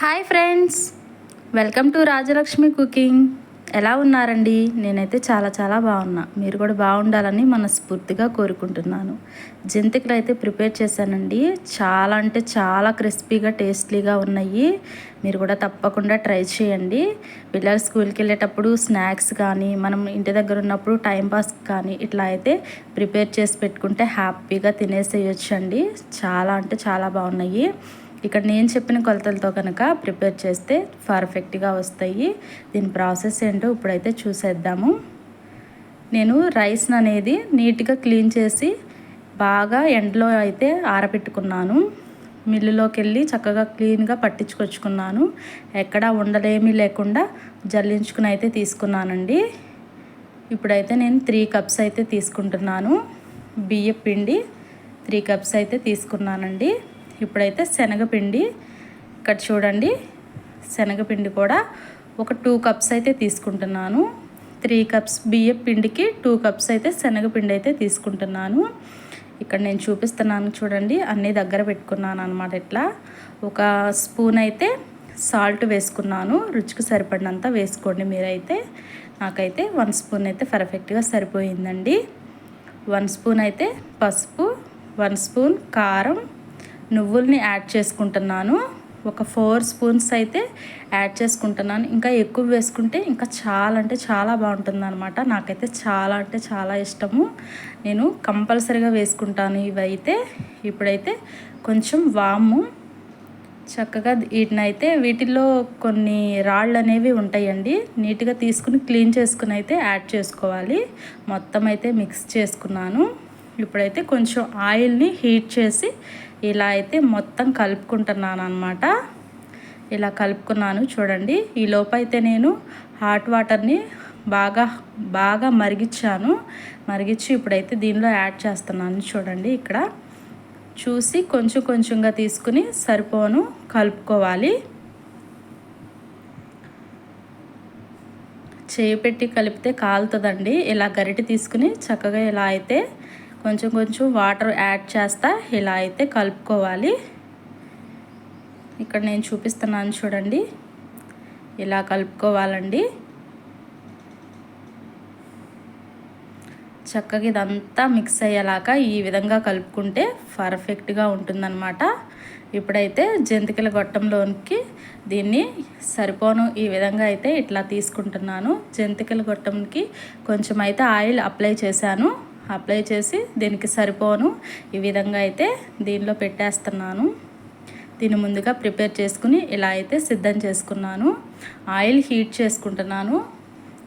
Hi friends. Welcome to Rajalakshmi cooking. ఎలా ఉన్నారండి? నేనైతే చాలా చాలా బాగున్నా. మీరు కూడా బాగుండాలని మనస్ఫూర్తిగా కోరుకుంటున్నాను. జంతికలు అయితే ప్రిపేర్ చేశానండి. చాలా అంటే చాలా క్రిస్పీగా టేస్టీగా ఉన్నాయి. మీరు కూడా తప్పకుండా ట్రై చేయండి. పిల్లలు స్కూల్కి వెళ్ళేటప్పుడు స్నాక్స్ కానీ మనం ఇంటి దగ్గర ఉన్నప్పుడు టైంపాస్ కానీ ఇట్లా అయితే ప్రిపేర్ చేసి పెట్టుకుంటే హ్యాపీగా తినేసేయచ్చు అండి చాలా అంటే చాలా బాగున్నాయి. ఇక్కడ నేను చెప్పిన కొలతలతో కనుక ప్రిపేర్ చేస్తే పర్ఫెక్ట్గా వస్తాయి. దీని ప్రాసెస్ ఏంటో ఇప్పుడైతే చూసేద్దాము. నేను రైస్ అనేది నీట్గా క్లీన్ చేసి బాగా ఎండలో అయితే ఆరబెట్టుకున్నాను. మిల్లులోకి వెళ్ళి చక్కగా క్లీన్గా పట్టించుకొచ్చుకున్నాను. ఎక్కడా ఉండలేమీ లేకుండా జల్లించుకుని అయితే తీసుకున్నానండి. ఇప్పుడైతే నేను త్రీ కప్స్ అయితే తీసుకుంటున్నాను. బియ్య పిండి త్రీ కప్స్ అయితే తీసుకున్నానండి. ఇప్పుడైతే శనగపిండి ఇక్కడ చూడండి. శనగపిండి కూడా ఒక టూ కప్స్ అయితే తీసుకుంటున్నాను. త్రీ కప్స్ బియ్యం పిండికి టూ కప్స్ అయితే శనగపిండి అయితే తీసుకుంటున్నాను. ఇక్కడ నేను చూపిస్తున్నాను చూడండి. అన్నీ దగ్గర పెట్టుకున్నాను అనమాట ఇట్లా. ఒక స్పూన్ అయితే సాల్ట్ వేసుకున్నాను. రుచికి సరిపడినంత వేసుకోండి మీరైతే. నాకైతే వన్ స్పూన్ అయితే పర్ఫెక్ట్గా సరిపోయిందండి. వన్ స్పూన్ అయితే పసుపు వన్ స్పూన్ కారం నువ్వుల్ని యాడ్ చేసుకుంటున్నాను. ఒక ఫోర్ స్పూన్స్ అయితే యాడ్ చేసుకుంటున్నాను. ఇంకా ఎక్కువ వేసుకుంటే ఇంకా చాలా అంటే చాలా బాగుంటుంది అనమాట నాకైతే చాలా అంటే చాలా ఇష్టము. నేను కంపల్సరీగా వేసుకుంటాను ఇవైతే. ఇప్పుడైతే కొంచెం వాము. చక్కగా వీటినైతే వీటిల్లో కొన్ని రాళ్ళు అనేవి ఉంటాయండి. నీట్గా తీసుకుని క్లీన్ చేసుకుని అయితే యాడ్ చేసుకోవాలి. మొత్తం అయితే మిక్స్ చేసుకున్నాను. ఇప్పుడైతే కొంచెం ఆయిల్ని హీట్ చేసి ఇలా అయితే మొత్తం కలుపుకుంటున్నాను అనమాట ఇలా కలుపుకున్నాను చూడండి. ఈ లోపైతే నేను హాట్ వాటర్ని బాగా బాగా మరిగించాను. మరిగించి ఇప్పుడైతే దీనిలో యాడ్ చేస్తున్నాను చూడండి ఇక్కడ. చూసి కొంచెం కొంచెంగా తీసుకుని సరిపోను కలుపుకోవాలి. చేయి పెట్టి కలిపితే కాలుతుందండి. ఇలా గరిటె తీసుకుని చక్కగా ఇలా అయితే కొంచెం కొంచెం వాటర్ యాడ్ చేస్తా. ఇలా అయితే కలుపుకోవాలి. ఇక్కడ నేను చూపిస్తున్నాను చూడండి. ఇలా కలుపుకోవాలండి. చక్కగా ఇదంతా మిక్స్ అయ్యేలాగా ఈ విధంగా కలుపుకుంటే పర్ఫెక్ట్గా ఉంటుందన్నమాట. ఇప్పుడైతే జంతికల గొట్టంలోనికి దీన్ని సరిపోను. ఈ విధంగా అయితే ఇట్లా తీసుకుంటున్నాను. జంతికల గొట్టంకి కొంచెం అయితే ఆయిల్ అప్లై చేశాను. అప్లై చేసి దీనికి సరిపోను. ఈ విధంగా అయితే దీనిలో పెట్టేస్తున్నాను. దీన్ని ముందుగా ప్రిపేర్ చేసుకుని ఇలా అయితే సిద్ధం చేసుకున్నాను. ఆయిల్ హీట్ చేసుకుంటున్నాను.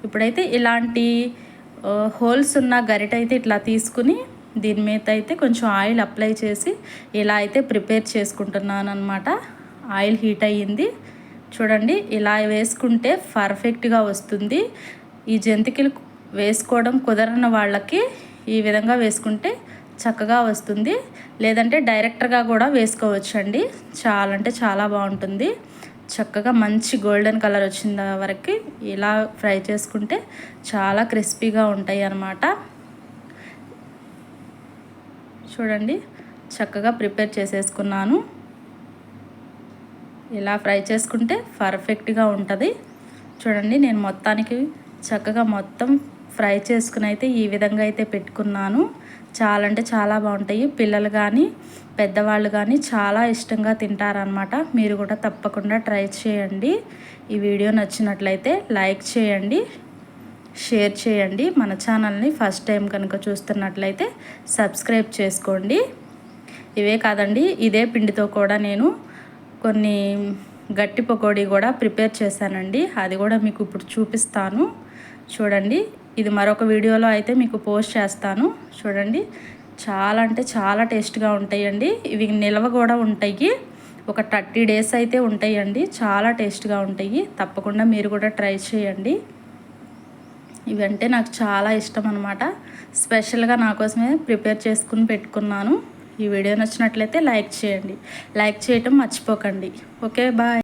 ఇప్పుడైతే ఇలాంటి హోల్స్ ఉన్న గరిట అయితే ఇట్లా తీసుకుని దీని మీద అయితే కొంచెం ఆయిల్ అప్లై చేసి ఇలా అయితే ప్రిపేర్ చేసుకుంటున్నాను అనమాట ఆయిల్ హీట్ అయ్యింది. చూడండి ఇలా వేసుకుంటే పర్ఫెక్ట్గా వస్తుంది. ఈ జంతికలు వేసుకోవడం కుదరని వాళ్ళకి ఈ విధంగా వేసుకుంటే చక్కగా వస్తుంది. లేదంటే డైరెక్టర్గా కూడా వేసుకోవచ్చు అండి చాలా అంటే చాలా బాగుంటుంది. చక్కగా మంచి గోల్డెన్ కలర్ వచ్చిన వరకు ఇలా ఫ్రై చేసుకుంటే చాలా క్రిస్పీగా ఉంటాయి అన్నమాట. చూడండి చక్కగా ప్రిపేర్ చేసేసుకున్నాను. ఇలా ఫ్రై చేసుకుంటే పర్ఫెక్ట్గా ఉంటుంది. చూడండి నేను మొత్తానికి చక్కగా మొత్తం ఫ్రై చేసుకుని అయితే ఈ విధంగా అయితే పెట్టుకున్నాను. చాలా అంటే చాలా బాగుంటాయి. పిల్లలు కానీ పెద్దవాళ్ళు కానీ చాలా ఇష్టంగా తింటారనమాట మీరు కూడా తప్పకుండా ట్రై చేయండి. ఈ వీడియో నచ్చినట్లయితే లైక్ చేయండి షేర్ చేయండి. మన ఛానల్ని ఫస్ట్ టైం కనుక చూస్తున్నట్లయితే సబ్స్క్రైబ్ చేసుకోండి. ఇవే కాదండి ఇదే పిండితో కూడా నేను కొన్ని గట్టి పకోడీ కూడా ప్రిపేర్ చేశానండి. అది కూడా మీకు ఇప్పుడు చూపిస్తాను. చూడండి ఇది మరొక వీడియోలో అయితే మీకు పోస్ట్ చేస్తాను. చూడండి. చాలా అంటే చాలా టేస్ట్గా ఉంటాయండి. ఇవి నిల్వ కూడా ఉంటాయి. ఒక థర్టీ డేస్ అయితే ఉంటాయండి. చాలా టేస్ట్గా ఉంటాయి. తప్పకుండా మీరు కూడా ట్రై చేయండి. ఇవంటే నాకు చాలా ఇష్టం అనమాట స్పెషల్గా నా కోసమే ప్రిపేర్ చేసుకుని పెట్టుకున్నాను. ఈ వీడియో నచ్చినట్లయితే లైక్ చేయండి. లైక్ చేయటం మర్చిపోకండి. Okay bye.